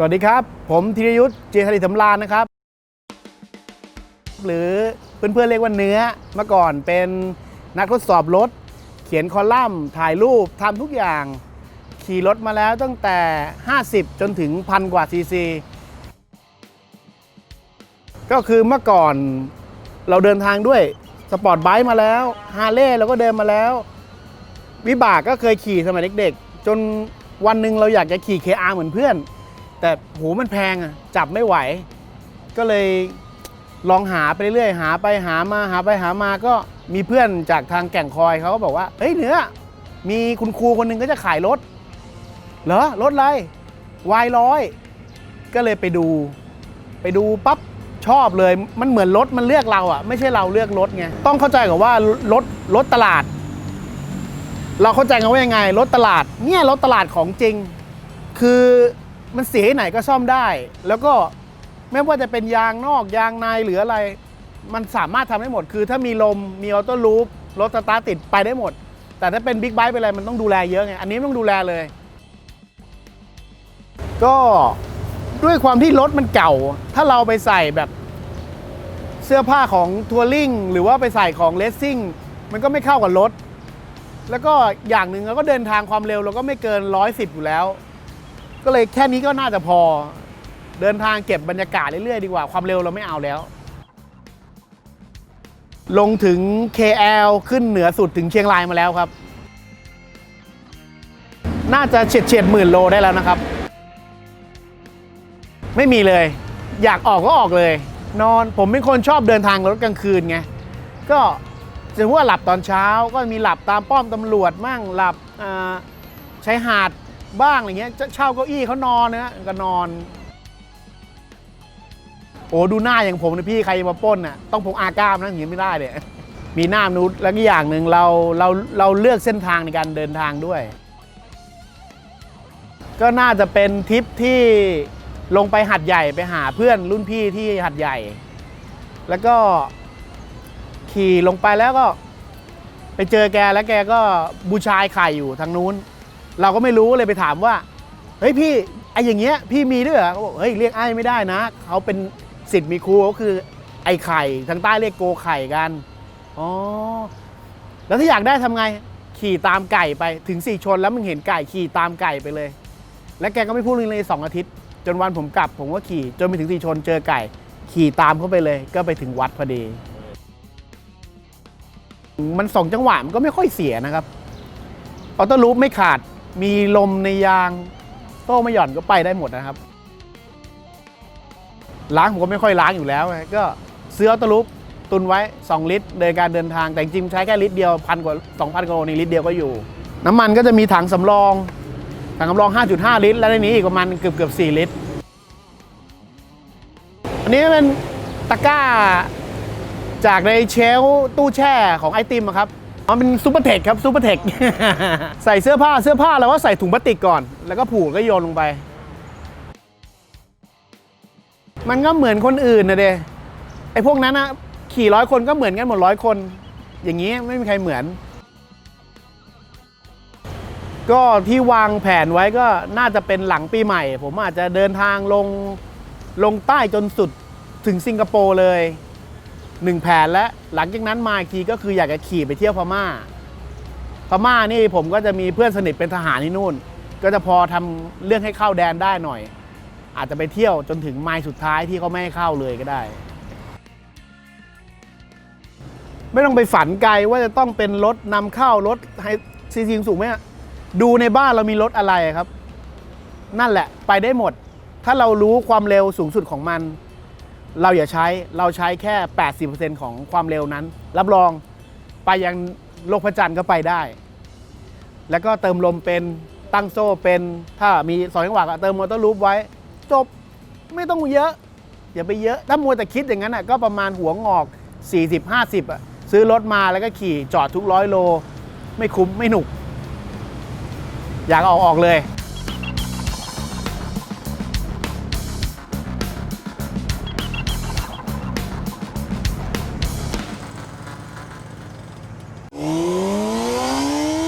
สวัสดีครับ ผมธีรยุทธ์เจษฎิสำราญนะครับ หรือเพื่อนๆเรียกว่าเนื้อเมื่อก่อนเป็นนักทดสอบรถ เขียนคอลัมน์ถ่ายรูปทำทุกอย่าง ขี่รถมาแล้วตั้งแต่ 50 จนถึงพันกว่าซีซี ก็คือเมื่อก่อนเราเดินทางด้วยสปอร์ตไบค์มาแล้วฮาร์เลย์เราก็เดินมาแล้ว วิบากก็เคยขี่สมัยเด็กๆ จนวันหนึ่งเราอยากจะขี่ KR เหมือนเพื่อน แต่โหมันแพงอะจับไม่ไหว ก็เลยลองหาไปเรื่อยหาไปหามาหาไปหามาก็มีเพื่อนจากทางแก่งคอยเขาก็บอกว่าเฮ้ยเนื้อมีคุณครูคนหนึ่งก็จะขายรถ เหรอรถอะไรวายร้อยก็เลยไปดู ไปดูปั๊บชอบเลย มันเหมือนรถมันเลือกเราอะไม่ใช่เราเลือกรถไงต้องเข้าใจก่อนว่ารถรถตลาด เราเข้าใจกันว่ายังไงรถตลาดเนี่ยรถตลาดของจริง คือ มันเสียไหนก็ซ่อมได้ แล้วก็ไม่ว่าจะเป็นยางนอกยางในหรืออะไร มันสามารถทำได้หมด คือถ้ามีลมมีออโต้ลูปรถสตาร์ติดไปได้หมด แต่ถ้าเป็นบิ๊กไบค์เป็นอะไรมันต้องดูแลเยอะไง อันนี้ต้องดูแลเลย ก็ด้วยความที่รถมันเก่า ถ้าเราไปใส่แบบเสื้อผ้าของทัวริงหรือว่าไปใส่ของเลสซิ่งมันก็ไม่เข้ากับรถ แล้วก็อย่างหนึ่งเราก็เดินทางความเร็วเราก็ไม่เกินร้อยสิบอยู่แล้ว ก็เลยแค่นี้ก็น่าจะพอ เดินทางเก็บบรรยากาศเรื่อยๆดีกว่า ความเร็วเราไม่เอาแล้ว ลงถึง KL ขึ้นเหนือสุดถึงเชียงรายมาแล้วครับ น่าจะเฉียดเฉียดหมื่นโลได้แล้วนะครับ ไม่มีเลย อยากออกก็ออกเลย นอนผมเป็นคนชอบเดินทางรถกลางคืนไง ก็จะว่าหลับตอนเช้าก็มีหลับตามป้อมตำรวจมั่งหลับอ่าใช้หาด บ้างอะไรเงี้ยเช่าเก้าอี้เขานอนนะก็นอน โอ้ดูหน้าอย่างผมนะพี่ใครมาป้นน่ะต้องพกอาก้ามนะอย่างนี้ไม่ได้เลยมีหน้ามนุษย์แล้วก็อย่างหนึ่งเราเราเราเลือกเส้นทางในการเดินทางด้วย ก็น่าจะเป็นทริปที่ลงไปหัดใหญ่ไปหาเพื่อนรุ่นพี่ที่หัดใหญ่ แล้วก็ขี่ลงไปแล้วก็ ไปเจอแกแล้วแกก็บูชายไข่อยู่ทางนู้น เราก็ไม่รู้เลยไปถามว่าเฮ้ยพี่ไออย่างเงี้ยพี่มีด้วยเหรอเขาบอกเฮ้ยเรียกไอ้ไม่ได้นะเขาเป็นสิทธิ์มีครูก็คือไอไข่ทางใต้เรียกโกไข่กันอ๋อแล้วถ้าอยากได้ทำไงขี่ตามไก่ไปถึงสี่ชนแล้วมึงเห็นไก่ขี่ตามไก่ไปเลย และแกก็ไม่พูดเลยเลยสองอาทิตย์ จนวันผมกลับผมก็ขี่จนไปถึงสี่ชนเจอไก่ ขี่ตามเข้าไปเลย ก็ไปถึงวัดพอดี มันสองจังหวะมันก็ไม่ค่อยเสียนะครับออโต้ลูปไม่ขาด มีลมในยางโต้ไม่หย่อนก็ไปได้หมดนะครับ ล้างผมก็ไม่ค่อยล้างอยู่แล้วก็ซื้อออโต้ลูปตุนไว้ 2 ลิตรในการเดินทางแต่จริงใช้แค่ลิตรเดียวพันกว่า2,000กว่าโลในลิตรเดียวก็อยู่ น้ำมันก็จะมีถังสำรอง ถังสำรอง 5.5 ลิตร แล้วในนี้อีกประมาณเกือบเกือบ4ลิตร อันนี้เป็นตะกร้าจากในเชลตู้แช่ของไอติมครับ มันเป็นซูเปอร์เทคครับซูเปอร์เทค ใส่เสื้อผ้าเสื้อผ้าเราก็ใส่ถุงพลาสติกก่อน แล้วก็ผูกก็โยนลงไป มันก็เหมือนคนอื่นนะเดไอพวกนั้นนะขี่ร้อยคนก็เหมือนกันหมดร้อยคน อย่างนี้ไม่มีใครเหมือน ก็ที่วางแผนไว้ก็น่าจะเป็นหลังปีใหม่ ผมอาจจะเดินทางลงลงใต้จนสุดถึงสิงคโปร์เลย หนึ่งแผนและหลังจากนั้นมาอีกทีก็คืออยากจะขี่ไปเที่ยวพม่า พม่านี่ผมก็จะมีเพื่อนสนิทเป็นทหารที่นู่น ก็จะพอทำเรื่องให้เข้าแดนได้หน่อย อาจจะไปเที่ยวจนถึงไมล์สุดท้ายที่เขาไม่ให้เข้าเลยก็ได้ ไม่ต้องไปฝันไกลว่าจะต้องเป็นรถนำเข้ารถไฮซีซีสูงไหมอะดูในบ้านเรามีรถอะไรครับ นั่นแหละไปได้หมด ถ้าเรารู้ความเร็วสูงสุดของมัน เราอย่าใช้เราใช้แค่ 80%ของความเร็วนั้น รับรองไปยังโลกพระจันทร์ก็ไปได้ แล้วก็เติมลมเป็นตั้งโซ่เป็นถ้ามีสองจังหวะก็เติมมอเตอร์ลูปไว้ จบไม่ต้องเยอะ อย่าไปเยอะ ถ้ามัวแต่คิดอย่างนั้นอะก็ประมาณหัวงอก 40 50อะซื้อรถมาแล้วก็ขี่จอดทุกร้อยโล ไม่คุ้มไม่หนุก อยากเอาออกเลย